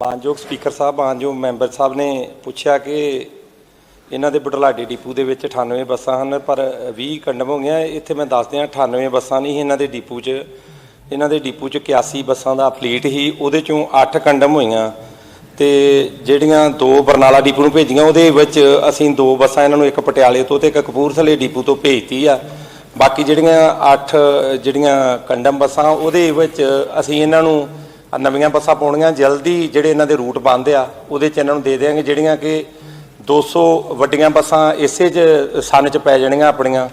ਮਾਨਯੋਗ ਸਪੀਕਰ ਸਾਹਿਬ, ਮਾਨਯੋਗ ਮੈਂਬਰ ਸਾਹਿਬ ਨੇ ਪੁੱਛਿਆ ਕਿ ਇਹਨਾਂ ਦੇ ਬੁਢਲਾਡੇ ਡਿਪੂ ਦੇ ਵਿੱਚ 98 ਬੱਸਾਂ ਹਨ, ਪਰ 20 ਕੰਡਮ ਹੋ ਗਈਆਂ। ਇੱਥੇ ਮੈਂ ਦੱਸ ਦਿਆਂ 98 ਬੱਸਾਂ ਨਹੀਂ ਸੀ ਇਹਨਾਂ ਦੇ ਡਿਪੂ 'ਚ। ਇਹਨਾਂ ਦੇ ਡਿਪੂ 'ਚ 81 ਬੱਸਾਂ ਦਾ ਫਲੀਟ ਹੀ ਉਹਦੇ ਚੋਂ 8 ਕੰਡਮ ਹੋਈਆਂ। ਤੇ ਜਿਹੜੀਆਂ ਦੋ ਬਰਨਾਲਾ ਡਿਪੂ ਨੂੰ ਭੇਜੀਆਂ, ਉਹਦੇ ਵਿੱਚ ਅਸੀਂ ਦੋ ਬੱਸਾਂ ਇਹਨਾਂ ਨੂੰ ਇੱਕ ਪਟਿਆਲੇ ਤੋਂ ਤੇ ਇੱਕ ਕਪੂਰਥਲੇ ਡਿਪੂ ਤੋਂ ਭੇਜਤੀ ਆ। ਬਾਕੀ ਜਿਹੜੀਆਂ 8 ਜਿਹੜੀਆਂ ਕੰਡਮ ਬੱਸਾਂ, ਉਹਦੇ ਵਿੱਚ ਅਸੀਂ ਇਹਨਾਂ ਨੂੰ ਆਹ ਨਵੀਆਂ ਬੱਸਾਂ ਪਾਉਣੀਆਂ ਜਲਦੀ ਜਿਹੜੇ ਇਹਨਾਂ ਦੇ ਰੂਟ ਬੰਦ ਆ ਉਹਦੇ ਚ ਇਹਨਾਂ ਨੂੰ ਦੇ ਦੇਵਾਂਗੇ ਜਿਹੜੀਆਂ ਕਿ 200 ਵੱਡੀਆਂ ਬੱਸਾਂ ਇਸੇ ਚ ਸਨ ਚ ਪੈ ਜਾਣੀਆਂ ਆਪਣੀਆਂ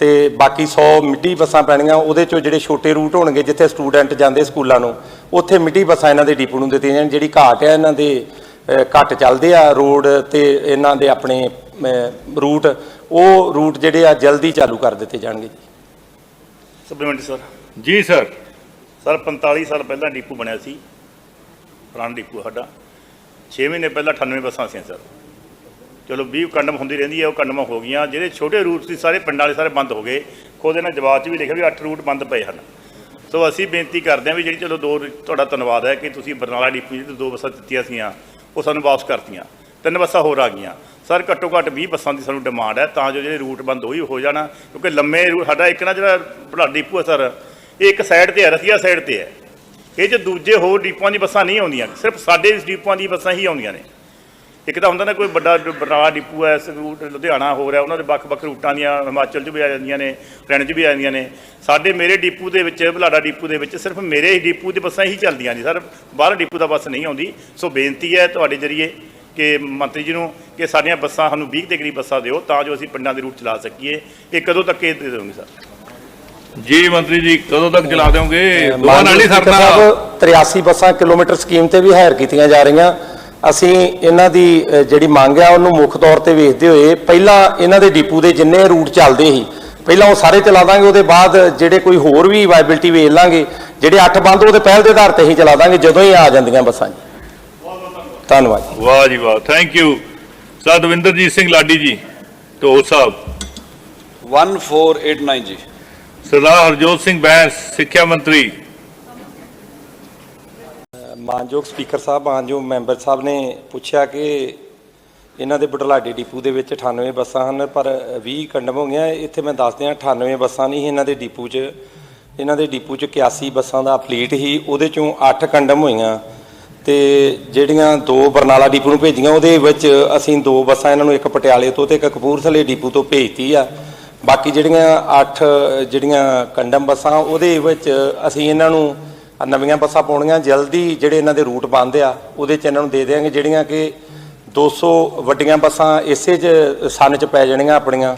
ਤੇ ਬਾਕੀ 100 ਮਿੱਡੀ ਬੱਸਾਂ ਪੈਣੀਆਂ ਉਹਦੇ ਚੋਂ ਜਿਹੜੇ ਛੋਟੇ ਰੂਟ ਹੋਣਗੇ ਜਿੱਥੇ ਸਟੂਡੈਂਟ ਜਾਂਦੇ ਸਕੂਲਾਂ ਨੂੰ ਉੱਥੇ ਮਿੱਡੀ ਬੱਸਾਂ ਇਹਨਾਂ ਦੇ ਡਿਪੂ ਨੂੰ ਦਿੱਤੀਆਂ ਜਾਣ ਜਿਹੜੀ ਘਾਟ ਹੈ ਇਹਨਾਂ ਦੇ ਘੱਟ ਚੱਲਦੇ ਆ ਰੋਡ ਤੇ ਇਹਨਾਂ ਦੇ ਆਪਣੇ ਰੂਟ ਉਹ ਰੂਟ ਜਿਹੜੇ ਆ ਜਲਦੀ ਚਾਲੂ ਕਰ ਦਿੱਤੇ ਜਾਣਗੇ ਜੀ। Supplementary sir ji sir sir 45 ਸਾਲ ਪਹਿਲਾਂ ਡੀਪੂ ਬਣਿਆ ਸੀ। ਪੁਰਾਣਾ ਡੀਪੂ ਸਾਡਾ। 6 ਮਹੀਨੇ ਪਹਿਲਾਂ 98 ਬੱਸਾਂ ਸੀ ਸਰ। ਚਲੋ 20 ਕੰਡਮ ਹੁੰਦੀ ਰਹਿੰਦੀ ਹੈ ਉਹ ਕੰਡਮਾਂ ਹੋ ਗਈਆਂ। ਜਿਹੜੇ ਛੋਟੇ ਰੂਟ ਸੀ, ਸਾਰੇ ਪਿੰਡਾਂ ਵਾਲੇ ਸਾਰੇ ਬੰਦ ਹੋ ਗਏ। ਖੁਦ ਇਹਨਾਂ ਜਵਾਬ 'ਚ ਵੀ ਲਿਖਿਆ ਵੀ 8 ਰੂਟ ਬੰਦ ਪਏ ਹਨ। ਸੋ ਅਸੀਂ ਬੇਨਤੀ ਕਰਦੇ ਹਾਂ ਵੀ ਜਿਹੜੀ ਚਲੋ ਦੋ ਤੁਹਾਡਾ ਧੰਨਵਾਦ ਹੈ ਕਿ ਤੁਸੀਂ ਬਰਨਾਲਾ ਡੀਪੂ ਜੀ ਦੋ ਬੱਸਾਂ ਦਿੱਤੀਆਂ ਸੀਆਂ ਉਹ ਸਾਨੂੰ ਵਾਪਸ ਕਰਤੀਆਂ। ਤਿੰਨ ਬੱਸਾਂ ਹੋਰ ਆ ਗਈਆਂ। ਸਰ, ਘੱਟੋ ਘੱਟ 20 ਬੱਸਾਂ ਦੀ ਸਾਨੂੰ ਡਿਮਾਂਡ ਹੈ ਤਾਂ ਜੋ ਜਿਹੜੇ ਰੂਟ ਬੰਦ ਹੋਈ ਹੋ ਜਾਣਾ। ਕਿਉਂਕਿ ਲੰਮੇ ਰੂਟ ਸਾਡਾ ਇੱਕ ਨਾ ਜਿਹੜਾ ਬੜਾ ਡਿਪੂ ਹੈ ਸਰ ਇਹ ਇੱਕ ਸਾਈਡ ਤੇ ਹੈ, ਰਸੀਆ ਸਾਈਡ ਤੇ ਹੈ। ਇਹ 'ਚ ਦੂਜੇ ਹੋਰ ਡਿਪੂਆਂ ਦੀ ਬੱਸਾਂ ਨਹੀਂ ਆਉਂਦੀਆਂ। ਸਿਰਫ ਸਾਡੇ ਇਸ ਡਿਪੂਆਂ ਦੀ ਬੱਸਾਂ ਹੀ ਆਉਂਦੀਆਂ ਨੇ। ਇੱਕ ਤਾਂ ਹੁੰਦਾ ਨਾ ਕੋਈ ਵੱਡਾ ਬਰਨਾਲਾ ਡਿਪੂ ਹੈ, ਇਸ ਰੂਟ ਲੁਧਿਆਣਾ ਹੋਰ ਹੈ, ਉਹਨਾਂ ਦੇ ਵੱਖ-ਵੱਖ ਰੂਟਾਂ ਦੀਆਂ ਹਿਮਾਚਲ 'ਚ ਵੀ ਆ ਜਾਂਦੀਆਂ ਨੇ, ਹਰਿਆਣੇ 'ਚ ਵੀ ਆ ਜਾਂਦੀਆਂ ਨੇ। ਸਾਡੇ ਮੇਰੇ ਡਿਪੂ ਦੇ ਵਿੱਚ, ਬਲਾਡਾ ਡਿਪੂ ਦੇ ਵਿੱਚ ਸਿਰਫ ਮੇਰੇ ਹੀ ਡਿਪੂ ਦੀ ਬੱਸਾਂ ਹੀ ਚੱਲਦੀਆਂ ਨੇ। ਸਰ ਬਾਹਰ ਡਿਪੂ ਦਾ ਬੱਸ ਨਹੀਂ ਆਉਂਦੀ। ਸੋ ਬੇਨਤੀ ਹੈ ਤੁਹਾਡੇ ਜਰੀਏ ਕਿ ਮੰਤਰੀ ਜੀ ਨੂੰ ਕਿ ਸਾਡੀਆਂ ਬੱਸਾਂ ਸਾਨੂੰ 20 ਦੇ ਕਰੀਬ ਬੱਸਾਂ ਦਿਓ, ਤਾਂ ਜੋ ਅਸੀਂ ਪਿੰਡਾਂ ਦੇ ਰੂਟ ਚਲਾ ਸਕੀਏ। ਇਹ ਕਦੋਂ ਤੱਕ ਇਹ ਦੇ ਦੋਗੇ ਸਰ? ਜੀ ਮੰਤਰੀ ਜੀ ਕਦੋਂ ਤੱਕ ਚਲਾ ਦਿਓਗੇ? ਦੋਵਾਂ ਨਾਲ ਹੀ ਸਪੀਕਰ ਸਰਨਾ। ਸਾਹਿਬ 83 ਬੱਸਾਂ ਕਿਲੋਮੀਟਰ ਸਕੀਮ ਤੇ ਵੀ ਹਾਇਰ ਕੀਤੀਆਂ ਜਾ ਰਹੀਆਂ। ਅਸੀਂ ਇਹਨਾਂ ਦੀ ਜਿਹੜੀ ਮੰਗ ਆ ਉਹਨੂੰ ਮੁੱਖ ਤੌਰ ਤੇ ਵੇਖਦੇ ਹੋਏ ਪਹਿਲਾਂ ਇਹਨਾਂ ਦੇ ਡਿਪੂ ਦੇ ਜਿੰਨੇ ਰੂਟ ਚੱਲਦੇ ਸੀ ਪਹਿਲਾਂ ਉਹ ਸਾਰੇ ਚਲਾ ਦਾਂਗੇ ਉਹਦੇ ਬਾਅਦ ਜਿਹੜੇ ਕੋਈ ਹੋਰ ਵੀ ਵਾਇਬਿਲਿਟੀ ਵੇਖ ਲਾਂਗੇ ਜਿਹੜੇ 8 ਬੰਦ ਉਹਦੇ ਪਹਿਲ ਦੇ ਆਧਾਰ ਤੇ ਹੀ ਚਲਾ ਦਾਂਗੇ ਜਦੋਂ ਹੀ ਆ ਜਾਂਦੀਆਂ ਬੱਸਾਂ ਜੀ। ਧੰਨਵਾਦ। ਵਾਹ ਜੀ ਵਾਹ thank you sir Davinderjit Singh Laddi ji ਢੋਲ ਸਾਹਿਬ। 1489 ਜੀ। ਸਰਦਾਰ ਹਰਜੋਤ ਸਿੰਘ ਬੈਂਸ, ਸਿੱਖਿਆ ਮੰਤਰੀ। ਮਾਨਯੋਗ ਸਪੀਕਰ ਸਾਹਿਬ, ਮਾਨਯੋਗ ਮੈਂਬਰ ਸਾਹਿਬ ਨੇ ਪੁੱਛਿਆ ਕਿ ਇਹਨਾਂ ਦੇ ਬੁਢਲਾਡੇ ਡਿਪੂ ਦੇ ਵਿੱਚ 98 ਬੱਸਾਂ ਹਨ, ਪਰ 20 ਕੰਡਮ ਹੋ ਗਈਆਂ ਇੱਥੇ ਮੈਂ ਦੱਸ ਦਿਆਂ 98 ਬੱਸਾਂ ਨਹੀਂ ਸੀ ਇਹਨਾਂ ਦੇ ਡਿਪੂ 'ਚ। ਇਹਨਾਂ ਦੇ ਡਿਪੂ 'ਚ 81 ਬੱਸਾਂ ਦਾ ਫਲੀਟ ਸੀ, ਉਹਦੇ ਚੋਂ 8 ਕੰਡਮ ਹੋਈਆਂ। ਤੇ ਜਿਹੜੀਆਂ ਦੋ ਬਰਨਾਲਾ ਡਿਪੂ ਨੂੰ ਭੇਜੀਆਂ, ਉਹਦੇ ਵਿੱਚ ਅਸੀਂ ਦੋ ਬੱਸਾਂ ਇਹਨਾਂ ਨੂੰ ਇੱਕ ਪਟਿਆਲੇ ਤੋਂ ਤੇ ਇੱਕ ਕਪੂਰਥਲੇ ਡਿਪੂ ਤੋਂ ਭੇਜਤੀ ਆ। ਬਾਕੀ ਜਿਹੜੀਆਂ 8 ਜਿਹੜੀਆਂ ਕੰਡਮ ਬੱਸਾਂ, ਉਹਦੇ ਵਿੱਚ ਅਸੀਂ ਇਹਨਾਂ ਨੂੰ ਨਵੀਆਂ ਬੱਸਾਂ ਪਾਉਣੀਆਂ, ਜਲਦੀ ਜਿਹੜੇ ਇਹਨਾਂ ਦੇ ਰੂਟ ਬੰਦ ਆ, ਉਹਦੇ ਚ ਇਹਨਾਂ ਨੂੰ ਦੇ ਦੇਵਾਂਗੇ ਜਿਹੜੀਆਂ ਕਿ 200 ਵੱਡੀਆਂ ਬੱਸਾਂ ਇਸੇ ਚ ਸਨ ਚ ਪੈ ਜਾਣੀਆਂ ਆਪਣੀਆਂ,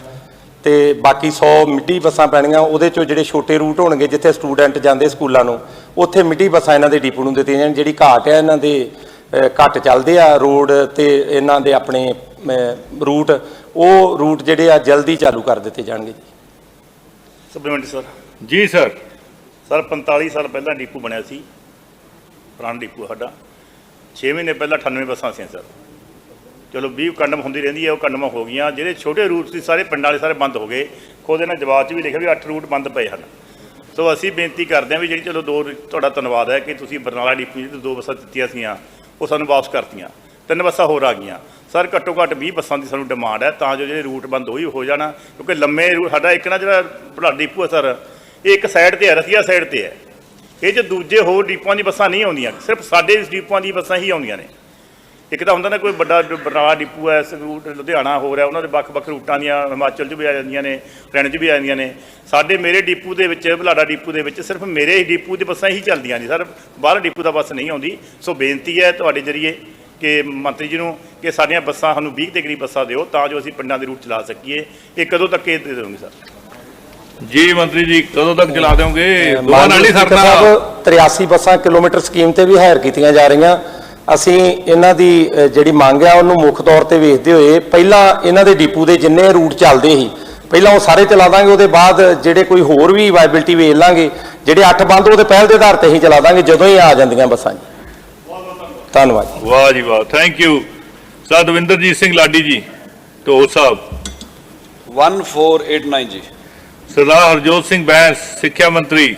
ਤੇ ਬਾਕੀ 100 ਮਿੱਟੀ ਬੱਸਾਂ ਪੈਣੀਆਂ, ਉਹਦੇ ਚੋਂ ਜਿਹੜੇ ਛੋਟੇ ਰੂਟ ਹੋਣਗੇ, ਜਿੱਥੇ ਸਟੂਡੈਂਟ ਜਾਂਦੇ ਸਕੂਲਾਂ ਨੂੰ, ਉੱਥੇ ਮਿੱਟੀ ਬੱਸਾਂ ਇਹਨਾਂ ਦੇ ਡਿਪੂ ਨੂੰ ਦਿੱਤੀਆਂ ਜਾਣ, ਜਿਹੜੀ ਘਾਟ ਹੈ ਇਹਨਾਂ ਦੇ ਘੱਟ ਚੱਲਦੇ ਆ ਰੋਡ ਤੇ, ਇਹਨਾਂ ਦੇ ਆਪਣੇ ਰੂਟ ਉਹ ਰੂਟ ਜਿਹੜੇ ਆ ਜਲਦੀ ਚਾਲੂ ਕਰ ਦਿੱਤੇ ਜਾਣਗੇ ਜੀ। ਸਪਲੀਮੈਂਟਰੀ ਸਰ ਜੀ ਸਰ ਸਰ 45 ਸਾਲ ਪਹਿਲਾਂ ਡੀਪੂ ਬਣਿਆ ਸੀ। ਪੁਰਾਣਾ ਡੀਪੂ ਸਾਡਾ। 6 ਮਹੀਨੇ ਪਹਿਲਾਂ 98 ਬੱਸਾਂ ਸੀ ਸਰ ਚਲੋ 20 ਕੰਡਮ ਹੁੰਦੀ ਰਹਿੰਦੀ ਹੈ ਉਹ ਕੰਡਮਾਂ ਹੋ ਗਈਆਂ। ਜਿਹੜੇ ਛੋਟੇ ਰੂਟ ਸੀ, ਸਾਰੇ ਪਿੰਡਾਂ ਵਾਲੇ ਸਾਰੇ ਬੰਦ ਹੋ ਗਏ। ਖੁਦ ਇਹਨਾਂ ਜਵਾਬ 'ਚ ਵੀ ਲਿਖਿਆ ਵੀ 8 ਰੂਟ ਬੰਦ ਪਏ ਹਨ। ਸੋ ਅਸੀਂ ਬੇਨਤੀ ਕਰਦੇ ਹਾਂ ਵੀ ਜਿਹੜੀ ਚਲੋ ਦੋ ਤੁਹਾਡਾ ਧੰਨਵਾਦ ਹੈ ਕਿ ਤੁਸੀਂ ਬਰਨਾਲਾ ਡੀਪੂ ਜੀ ਤੋਂ ਦੋ ਬੱਸਾਂ ਦਿੱਤੀਆਂ ਸੀਆਂ, ਉਹ ਸਾਨੂੰ ਵਾਪਸ ਕਰਤੀਆਂ। ਤਿੰਨ ਬੱਸਾਂ ਹੋਰ ਆ ਗਈਆਂ। ਸਰ, ਘੱਟੋ ਘੱਟ 20 ਬੱਸਾਂ ਦੀ ਸਾਨੂੰ ਡਿਮਾਂਡ ਹੈ, ਤਾਂ ਜੋ ਜਿਹੜੇ ਰੂਟ ਬੰਦ ਹੋਈ ਹੋ ਜਾਣਾ, ਕਿਉਂਕਿ ਲੰਮੇ ਰੂਟ ਸਾਡਾ ਇੱਕ ਨਾ ਜਿਹੜਾ ਬੜਾ ਡਿਪੂ ਹੈ ਸਰ, ਇਹ ਇੱਕ ਸਾਈਡ ਤੇ ਹੈ, ਰਸੀਆ ਸਾਈਡ ਤੇ ਹੈ। ਇਹ 'ਚ ਦੂਜੇ ਹੋਰ ਡਿਪੂਆਂ ਦੀ ਬੱਸਾਂ ਨਹੀਂ ਆਉਂਦੀਆਂ, ਸਿਰਫ ਸਾਡੇ ਇਸ ਡਿਪੂਆਂ ਦੀ ਬੱਸਾਂ ਹੀ ਆਉਂਦੀਆਂ ਨੇ। ਇੱਕ ਤਾਂ ਹੁੰਦਾ ਨਾ, ਕੋਈ ਵੱਡਾ ਬਰਨਾਲਾ ਡਿਪੂ ਹੈ ਰੂਟ ਲੁਧਿਆਣਾ ਹੋ ਰਿਹਾ, ਉਹਨਾਂ ਦੇ ਵੱਖ-ਵੱਖ ਰੂਟਾਂ ਦੀਆਂ, ਹਿਮਾਚਲ 'ਚ ਵੀ ਆ ਜਾਂਦੀਆਂ ਨੇ, ਹਰਿਆਣੇ 'ਚ ਵੀ ਆ ਜਾਂਦੀਆਂ ਨੇ। ਸਾਡੇ ਮੇਰੇ ਡਿਪੂ ਦੇ ਵਿੱਚ ਬਲਾਡਾ ਡਿਪੂ ਦੇ ਵਿੱਚ ਸਿਰਫ ਮੇਰੇ ਹੀ ਡਿਪੂ ਦੀ ਬੱਸਾਂ ਹੀ ਚੱਲਦੀਆਂ ਨੇ। ਸਰ, ਬਾਹਰ ਡਿਪੂ ਦਾ ਬੱਸ ਨਹੀਂ ਆਉਂਦੀ, ਸੋ ਬੇਨਤੀ ਹੈ ਤੁਹਾਡੇ ਜਰੀਏ ਕਿ ਮੰਤਰੀ ਜੀ ਨੂੰ ਕਿ ਸਾਡੀਆਂ ਬੱਸਾਂ ਸਾਨੂੰ 20 ਦੇ ਕਰੀਬ ਬੱਸਾਂ ਦਿਓ ਤਾਂ ਜੋ ਅਸੀਂ ਪਿੰਡਾਂ ਦੇ ਰੂਟ ਚਲਾ ਸਕੀਏ। ਇਹ ਕਦੋਂ ਤੱਕ ਇਹ ਦੇ ਦੋਗੇ ਸਰ? ਜੀ ਮੰਤਰੀ ਜੀ ਕਦੋਂ ਤੱਕ ਚਲਾ ਦਿਓਗੇ? ਦੋਵਾਂ ਨਾਲ ਹੀ ਸਾਹਿਬ 83 ਬੱਸਾਂ ਕਿਲੋਮੀਟਰ ਸਕੀਮ ਤੇ ਵੀ ਹਾਇਰ ਕੀਤੀਆਂ ਜਾ ਰਹੀਆਂ। ਅਸੀਂ ਇਹਨਾਂ ਦੀ ਜਿਹੜੀ ਮੰਗ ਆ ਉਹਨੂੰ ਮੁੱਖ ਤੌਰ ਤੇ ਵੇਖਦੇ ਹੋਏ ਪਹਿਲਾਂ ਇਹਨਾਂ ਦੇ ਡਿਪੂ ਦੇ ਜਿੰਨੇ ਰੂਟ ਚੱਲਦੇ ਸੀ ਪਹਿਲਾਂ ਉਹ ਸਾਰੇ ਚਲਾ ਦਾਂਗੇ ਉਹਦੇ ਬਾਅਦ ਜਿਹੜੇ ਕੋਈ ਹੋਰ ਵੀ ਵਾਇਬਿਲਿਟੀ ਵੇਖ ਲਾਂਗੇ ਜਿਹੜੇ 8 ਬੰਦ ਉਹਦੇ ਪਹਿਲ ਦੇ ਆਧਾਰ ਤੇ ਹੀ ਚਲਾ ਦਾਂਗੇ ਜਦੋਂ ਹੀ ਆ ਜਾਂਦੀਆਂ ਬੱਸਾਂ ਜੀ। ਧੰਨਵਾਦ ਜੀ। ਵਾਹ ਜੀ ਵਾਹ thank you sir Davinderjit Singh Ladi ji ਢੋਲ ਸਾਹਿਬ। 1489 ਜੀ। ਸਰਦਾਰ ਹਰਜੋਤ ਸਿੰਘ ਬੈਂਸ ਸਿੱਖਿਆ ਮੰਤਰੀ।